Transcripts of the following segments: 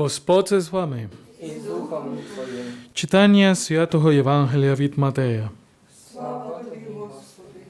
Господь з вами. і з Духом Твоїм. Читання святого Євангелія від Матея. Слава Тобі, Господи.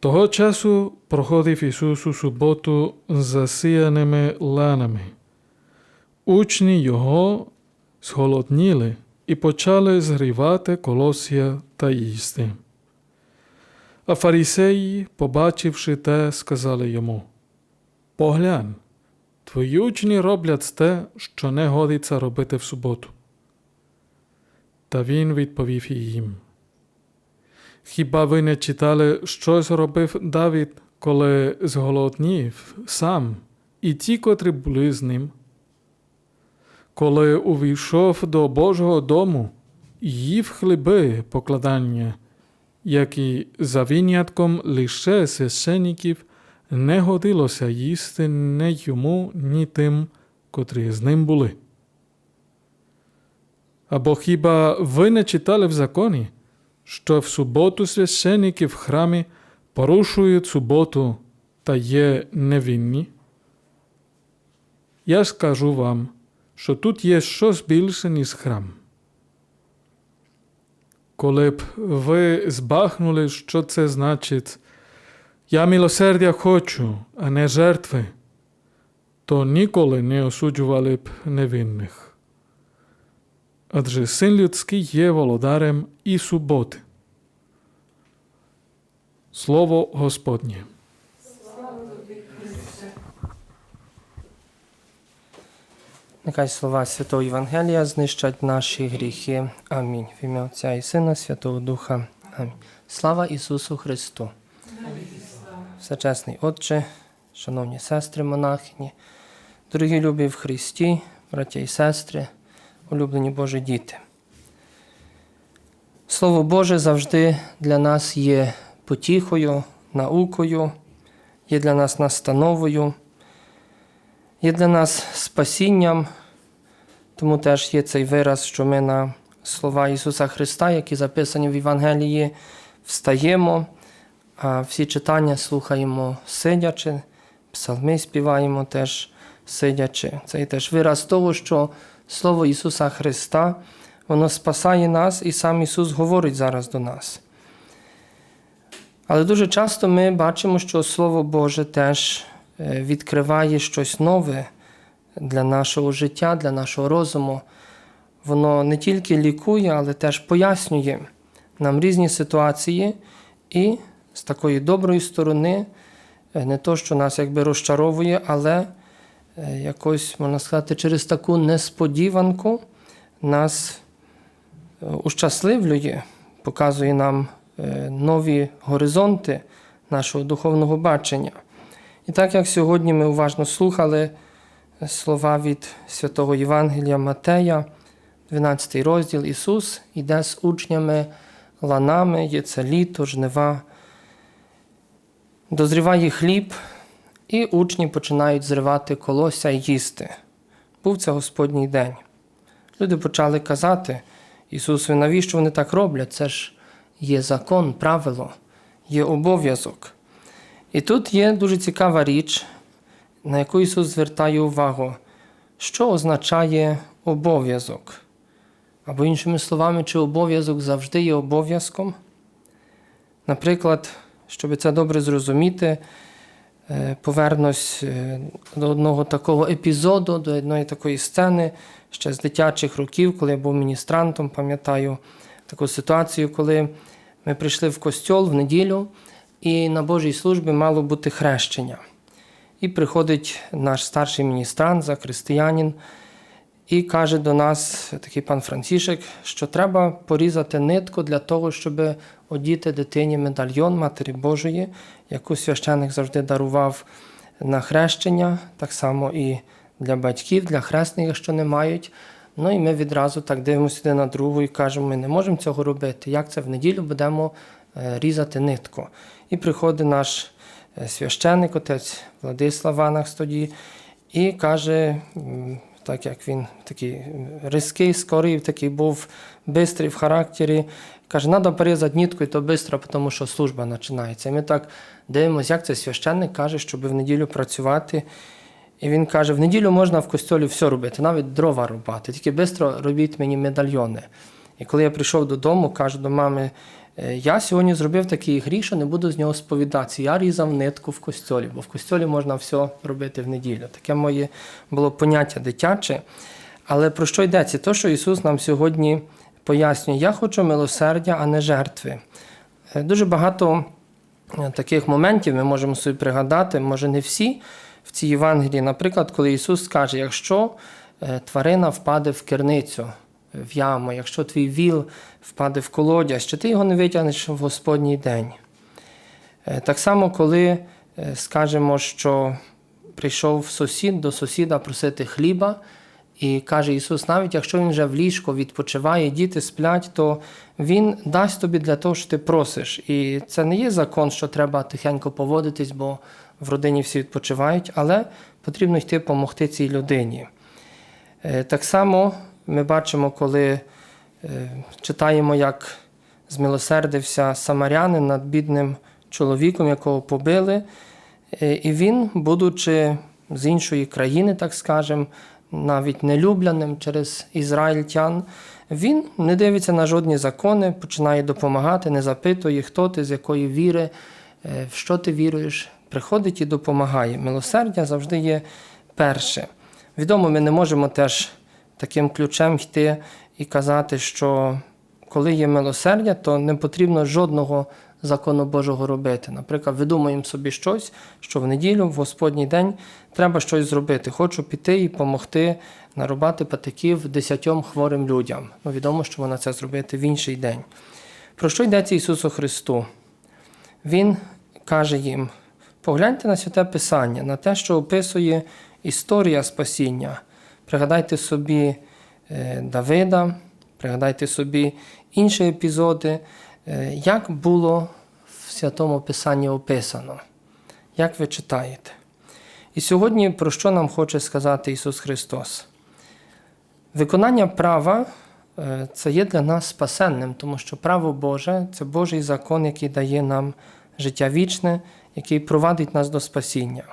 Того часу проходив Ісус у суботу з засіяними ланами. Учні Його зголодніли і почали згрівати колосся та їсти. А фарисеї, побачивши те, сказали йому: Поглянь, твої учні роблять те, що не годиться робити в суботу. Та він відповів їм. Хіба ви не читали, що зробив Давід, коли зголоднів сам, і ті, котрі були з ним? Коли увійшов до Божого дому, їв хліби покладання, які за винятком лише священників не годилося їсти не йому, ні тим, котрі з ним були. Або хіба ви не читали в законі? що в суботу священники в храмі порушують суботу та є невинні? Я скажу вам, що тут є щось більше, ніж храм. Коли б ви збахнули, що це значить, я милосердя хочу, а не жертви, то ніколи не осуджували б невинних адже син людський є володарем і суботи. Слово Господнє. Нехай слова Святого Євангелія знищать наші гріхи. Амінь. В ім'я Отця і Сина, Святого Духа. Амінь. Слава Ісусу Христу. Всечесний Отче, шановні сестри монахині, дорогі любі в Христі, браття і сестри, улюблені Божі діти. Слово Боже завжди для нас є потіхою, наукою, є для нас настановою, є для нас спасінням, тому теж є цей вираз, що ми на слова Ісуса Христа, які записані в Євангелії, встаємо, а всі читання слухаємо сидячи, псалми співаємо теж сидячи. Це є теж вираз того, що Слово Ісуса Христа, воно спасає нас, і сам Ісус говорить зараз до нас. Але дуже часто ми бачимо, що Слово Боже теж е, відкриває щось нове для нашого життя, для нашого розуму. Воно не тільки лікує, але теж пояснює нам різні ситуації і з такої доброї сторони, е, не то, що нас якби розчаровує, але е, якось, можна сказати, через таку несподіванку нас е, ущасливлює, показує нам е, нові горизонти нашого духовного бачення. І так як сьогодні ми уважно слухали слова від святого Євангелія Матея, 12 розділ Ісус іде з учнями ланами, є це літо, жнива, дозріває хліб, і учні починають зривати колося і їсти. Був це Господній день. Люди почали казати, Ісусу, навіщо вони так роблять? Це ж є закон, правило, є обов'язок. І тут є дуже цікава річ, на яку Ісус звертає увагу, що означає обов'язок. Або іншими словами, чи обов'язок завжди є обов'язком. Наприклад, щоб це добре зрозуміти, е, повернусь е, до одного такого епізоду, до одної такої сцени ще з дитячих років, коли я був міністрантом, пам'ятаю таку ситуацію, коли ми прийшли в костьол в неділю, і на Божій службі мало бути хрещення. І приходить наш старший міністрант, закристиянин, і каже до нас такий пан Францішек, що треба порізати нитку для того, щоб одіти дитині медальйон Матері Божої, яку священик завжди дарував на хрещення, так само і для батьків, для хресних, якщо не мають. Ну і ми відразу так дивимося один на другу і кажемо, ми не можемо цього робити. Як це в неділю будемо е, різати нитку? І приходить наш е, священник, отець Владислав Ванахс тоді, і каже, так як він такий різкий, скорий, такий був бистрий в характері, каже, треба порізати нитку, і то швидко, тому що служба починається. І ми так дивимося, як цей священник каже, щоб в неділю працювати. І він каже: в неділю можна в костьолі все робити, навіть дрова рубати, тільки швидко робіть мені медальйони. І коли я прийшов додому, кажу до мами, «Е, я сьогодні зробив такий гріх, що не буду з нього сповідатися. Я різав нитку в костьолі, бо в костьолі можна все робити в неділю. Таке моє було поняття дитяче. Але про що йдеться? То, що Ісус нам сьогодні пояснює, я хочу милосердя, а не жертви. Е, Дуже багато е, таких моментів ми можемо собі пригадати, може не всі в цій Євангелії. Наприклад, коли Ісус скаже, якщо е, тварина впаде в керницю, е, в яму, якщо твій віл впаде в колодязь, чи ти його не витягнеш в Господній день. Е, Так само, коли е, скажемо, що прийшов сусід до сусіда просити хліба, і каже Ісус, навіть якщо він вже в ліжко відпочиває, діти сплять, то Він дасть тобі для того, що ти просиш. І це не є закон, що треба тихенько поводитись, бо в родині всі відпочивають, але потрібно йти допомогти цій людині. Е, Так само ми бачимо, коли е, читаємо, як змилосердився самарянин над бідним чоловіком, якого побили. Е, І він, будучи з іншої країни, так скажемо, навіть нелюбляним через ізраїльтян, він не дивиться на жодні закони, починає допомагати, не запитує, хто ти, з якої віри, е, в що ти віруєш, приходить і допомагає. Милосердя завжди є перше. Відомо, ми не можемо теж таким ключем йти і казати, що коли є милосердя, то не потрібно жодного закону Божого робити. Наприклад, видумуємо собі щось, що в неділю, в Господній день треба щось зробити. Хочу піти і допомогти нарубати патиків десятьом хворим людям. Ну, відомо, що вона це зробити в інший день. Про що йдеться Ісусу Христу? Він каже їм: погляньте на святе Писання, на те, що описує історія спасіння. Пригадайте собі е, Давида, пригадайте собі інші епізоди, е, як було в святому Писанні описано, як ви читаєте. І сьогодні про що нам хоче сказати Ісус Христос? Виконання права е, це є для нас спасенним, тому що право Боже це Божий закон, який дає нам життя вічне, який провадить нас до спасіння.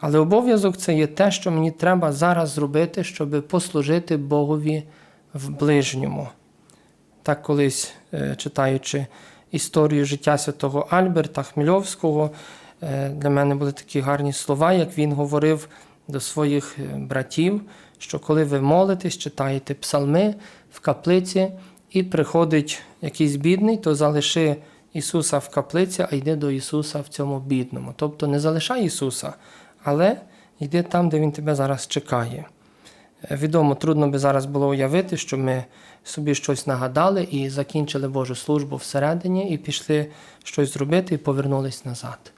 Але обов'язок це є те, що мені треба зараз зробити, щоб послужити Богові в ближньому. Так, колись е, читаючи історію життя святого Альберта Хмельовського, е, для мене були такі гарні слова, як він говорив до своїх е, братів, що коли ви молитесь, читаєте псалми в каплиці, і приходить якийсь бідний, то залиши Ісуса в каплиці, а йди до Ісуса в цьому бідному. Тобто не залишай Ісуса, але йди там, де Він тебе зараз чекає. Е, Відомо, трудно би зараз було уявити, що ми собі щось нагадали і закінчили Божу службу всередині, і пішли щось зробити і повернулись назад.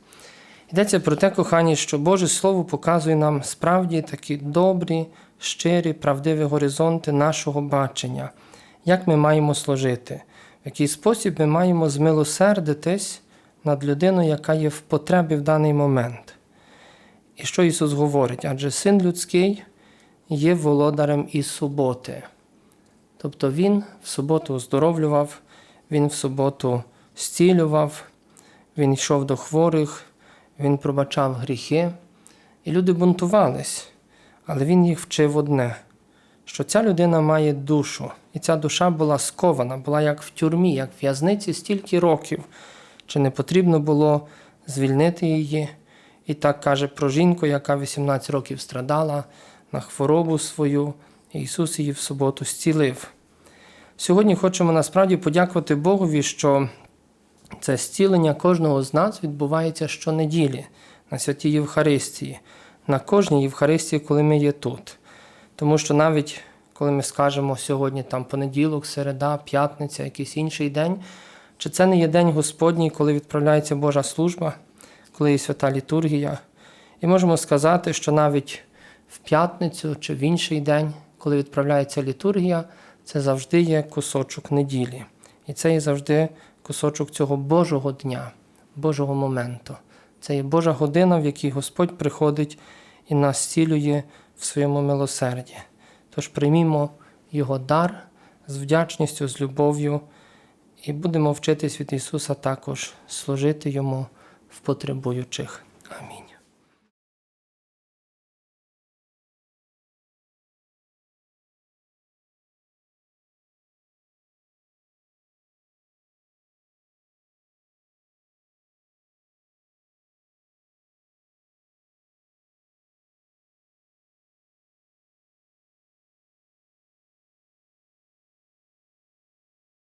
Йдеться про те, кохані, що Боже Слово показує нам справді такі добрі, щирі, правдиві горизонти нашого бачення, як ми маємо служити, в який спосіб ми маємо змилосердитись над людиною, яка є в потребі в даний момент. І що Ісус говорить? Адже син людський є володарем і суботи. Тобто Він в суботу оздоровлював, Він в суботу зцілював, Він йшов до хворих, Він пробачав гріхи. І люди бунтувались, але Він їх вчив одне, що ця людина має душу, і ця душа була скована, була як в тюрмі, як в в'язниці стільки років, чи не потрібно було звільнити її. І так каже про жінку, яка 18 років страдала на хворобу свою, і Ісус її в суботу зцілив. Сьогодні хочемо насправді подякувати Богові, що це зцілення кожного з нас відбувається щонеділі на святій Євхаристії, на кожній Євхаристії, коли ми є тут. Тому що навіть коли ми скажемо сьогодні там понеділок, середа, п'ятниця, якийсь інший день, чи це не є день Господній, коли відправляється Божа служба, коли є свята літургія. І можемо сказати, що навіть в п'ятницю чи в інший день, коли відправляється літургія, це завжди є кусочок неділі. І це є завжди кусочок цього Божого дня, Божого моменту. Це є Божа година, в якій Господь приходить і нас зцілює в своєму милосерді. Тож приймімо Його дар з вдячністю, з любов'ю, і будемо вчитись від Ісуса також служити Йому в потребуючих. Амінь.